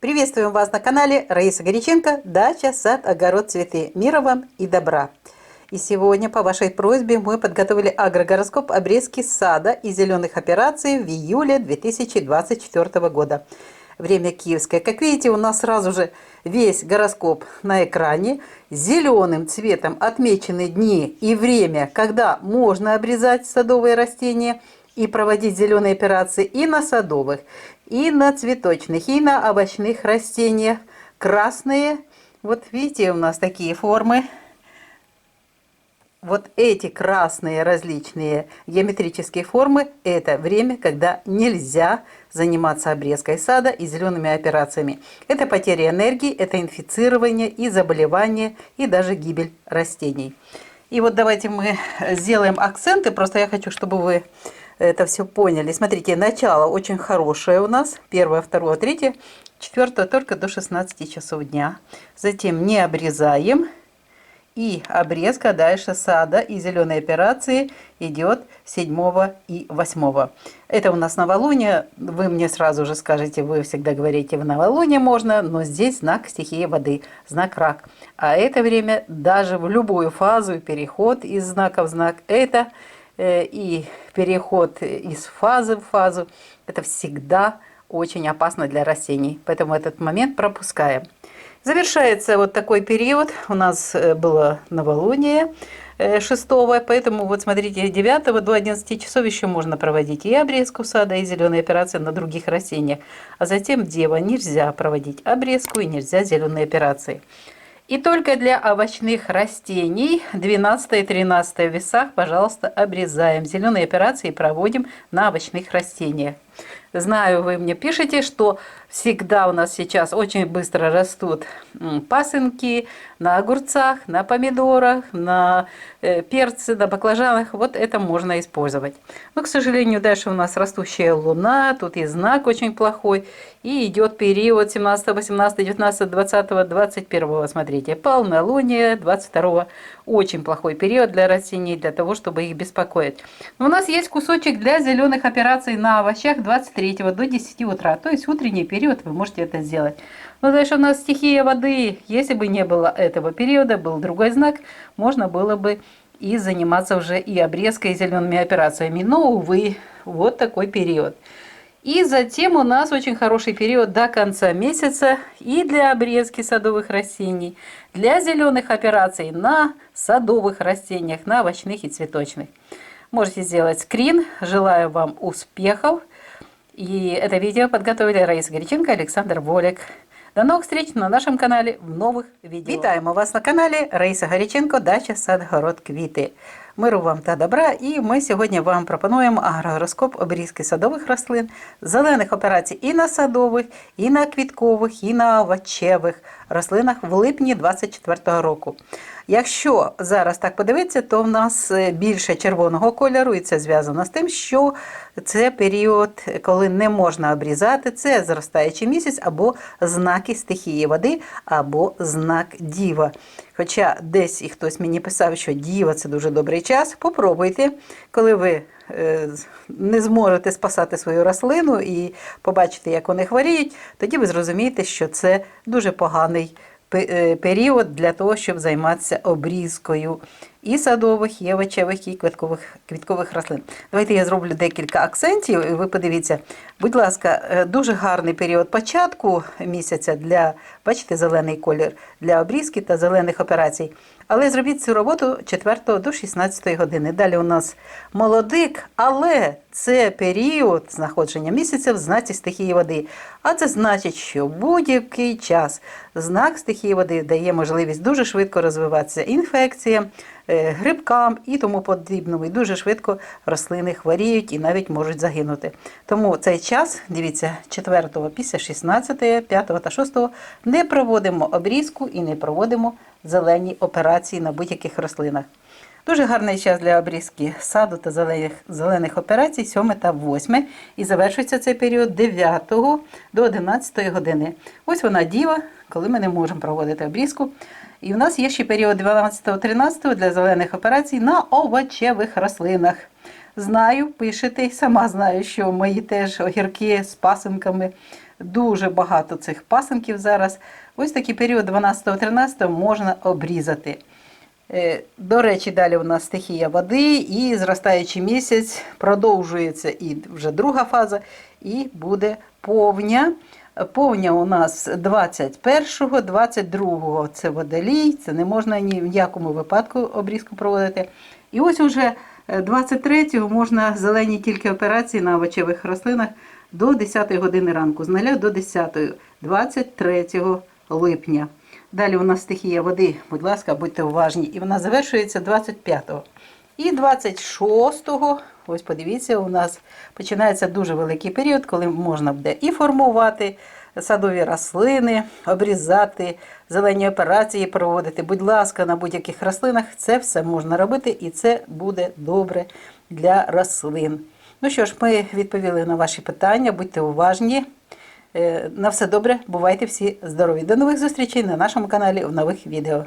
Приветствуем вас на канале Раиса Горяченко «Дача, сад, огород, цветы». Мира вам и добра! И сегодня по вашей просьбе мы подготовили агрогороскоп обрезки сада и зеленых операций в июле 2024 года. Время киевское. Как видите, у нас сразу же весь гороскоп на экране. Зеленым цветом отмечены дни и время, когда можно обрезать садовые растения и проводить зеленые операции и на садовых, и на цветочных, и на овощных растениях. Красные, вот видите, у нас такие формы. Вот эти красные различные геометрические формы – это время, когда нельзя заниматься обрезкой сада и зелеными операциями. Это потеря энергии, это инфицирование и заболевание, и даже гибель растений. И вот давайте мы сделаем акценты, просто я хочу, чтобы вы это все поняли. Смотрите, начало очень хорошее у нас. Первое, второе, третье, четвертое только до 16 часов дня. Затем не обрезаем. И обрезка дальше сада и зеленой операции идет 7 и 8. Это у нас новолуние. Вы мне сразу же скажете, вы всегда говорите, в новолуние можно, но здесь знак стихии воды, знак рак. А это время даже в любую фазу, переход из знака в знак, это и переход из фазы в фазу, это всегда очень опасно для растений. Поэтому этот момент пропускаем. Завершается вот такой период. У нас э, было новолуние 6, э, поэтому вот смотрите, 9 до 11 часов еще можно проводить и обрезку сада, и зеленые операции на других растениях. А затем дева нельзя проводить обрезку и нельзя зеленые операции. И только для овощных растений 12 и 13 весах, пожалуйста, обрезаем. Зеленые операции проводим на овощных растениях. Знаю, вы мне пишете, что всегда у нас сейчас очень быстро растут пасынки на огурцах, на помидорах, на э, перце, на баклажанах. Вот это можно использовать. Но, к сожалению, дальше у нас растущая луна, тут и знак очень плохой. И идет период 17, 18, 19, 20, 21. Смотрите, полнолуние 22. Очень плохой период для растений, для того, чтобы их беспокоить. Но у нас есть кусочек для зеленых операций на овощах 23 до 10 утра. То есть утренний период вы можете это сделать. Но дальше у нас стихия воды. Если бы не было этого периода, был другой знак, можно было бы и заниматься уже и обрезкой, и зелеными операциями. Но, увы, вот такой период. И затем у нас очень хороший период до конца месяца и для обрезки садовых растений, для зеленых операций на садовых растениях, на овощных и цветочных. Можете сделать скрин. Желаю вам успехов. И это видео подготовили Раиса Горяченко и Александр Волик. До новых встреч на нашем каналі в нових відео. Вітаємо вас на каналі Раїса Гаряченко, Дача, сад, город, квіти. Миру вам та добра. І ми сьогодні вам пропонуємо агрогороскоп обрізки садових рослин, зелених операцій і на садових, і на квіткових, і на овочевих рослинах в липні 2024 року. Якщо зараз так подивитися, то в нас е, більше червоного кольору, і це зв'язано з тим, що це період, коли не можна обрізати, це зростаючий місяць або знаки стихії води, або знак діва. Хоча десь і хтось мені писав, що діва це дуже добрий час. Попробуйте, коли ви е, не зможете спасати свою рослину і побачите, як вони хворіють, тоді ви зрозумієте, що це дуже поганий е, період для того, щоб займатися обрізкою і садових, і овочевих, і квіткових квіткових рослин. Давайте я зроблю декілька акцентів, і ви подивіться, будь ласка, е, дуже гарний період початку місяця для, бачите, зелений колір для обрізки та зелених операцій. Але зробіть цю роботу 4 до 16 години. Далі у нас молодик, але це період знаходження місяця в знаці стихії води. А це значить, що будь-який час знак стихії води дає можливість дуже швидко розвиватися інфекціям, е, грибкам і тому подібному. І дуже швидко рослини хворіють і навіть можуть загинути. Тому цей час, дивіться, 4 після 16, 5 та 6 не проводимо обрізку і не проводимо зелені операції на будь-яких рослинах. Дуже гарний час для обрізки саду та зелених зелених операцій 7 та 8. І завершується цей період 9 до 11 години. Ось вона діва, коли ми не можемо проводити обрізку. І в нас є ще період 12-13 для зелених операцій на овочевих рослинах. Знаю, пишете, сама знаю, що мої теж огірки з пасинками дуже багато цих пасинків зараз. Ось такий період 12-13 можна обрізати. Е, До речі, далі у нас стихія води і зростаючий місяць продовжується і вже друга фаза, і буде повня. Повня у нас 21-го, 22-го це водолій, це не можна ні в якому випадку обрізку проводити. І ось уже 23-го можна зелені тільки операції на овочевих рослинах до 10 години ранку, з 0 до 10, 23 липня. Далі у нас стихія води, будь ласка, будьте уважні. І вона завершується 25-го. І 26-го, ось подивіться, у нас починається дуже великий період, коли можна буде і формувати садові рослини, обрізати, зелені операції проводити. Будь ласка, на будь-яких рослинах це все можна робити, і це буде добре для рослин. Ну що ж, ми відповіли на ваші питання, будьте уважні. Е, На все добре, бувайте всі здорові. До нових зустрічей на нашому каналі в нових відео.